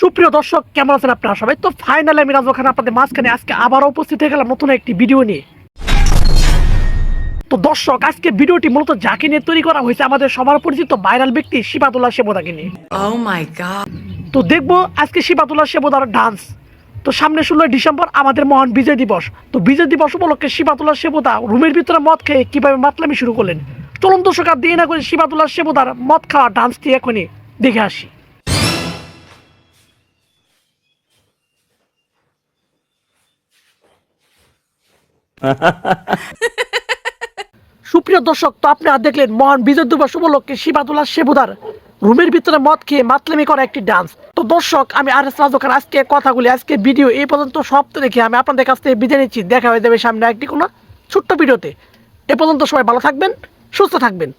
সুপ্রিয় দর্শক কেমন আছেন আপনারা সবাই? তো ফাইনালি আমি রাজু খান আপনাদের মাঝখানে আজকে আবারও উপস্থিত হয়ে গেলাম নতুন একটি ভিডিও নিয়ে। তো দর্শক আজকে ভিডিওটি মূলত যাকে নিয়ে তৈরি করা হয়েছে আমাদের সবার পরিচিত ভাইরাল ব্যক্তি শিবাতুল্লাহ সেবদাকে নিয়ে। Oh. তো দেখব আজকে শিবাতুল্লাহ সেবদার ডান্স তো সামনে ষোলোই ডিসেম্বর আমাদের মহান বিজয় দিবস। তো বিজয় দিবস উপলক্ষে শিবাতুল্লাহ সেবদা রুমের ভিতরে মদ খেয়ে কীভাবে মাতলামি শুরু করলেন? চলুন দর্শক আর দিয়ে না করে শিবাতুল্লাহ সেবদার মদ খাওয়া ডান্সটি এখনই দেখে আসি। সুপ্রিয় দর্শক, তো আপনারা দেখলেন মহান বিজয় দিবস উপলক্ষে শিবাদুল্লাহ সেবুদার রুমের ভিতরে মদ খেয়ে মাতলামি করা একটি ডান্স তো দর্শক, আমি আর এস রাজকার আজকে কথাগুলি, আজকে ভিডিও এই পর্যন্ত সব রেখে আমি আপনাদের কাছ থেকে বিদায় নিচ্ছি। দেখা হয়ে যাবে সামনে একটি কোনো ছোট্ট ভিডিওতে এ পর্যন্ত সবাই ভালো থাকবেন, সুস্থ থাকবেন।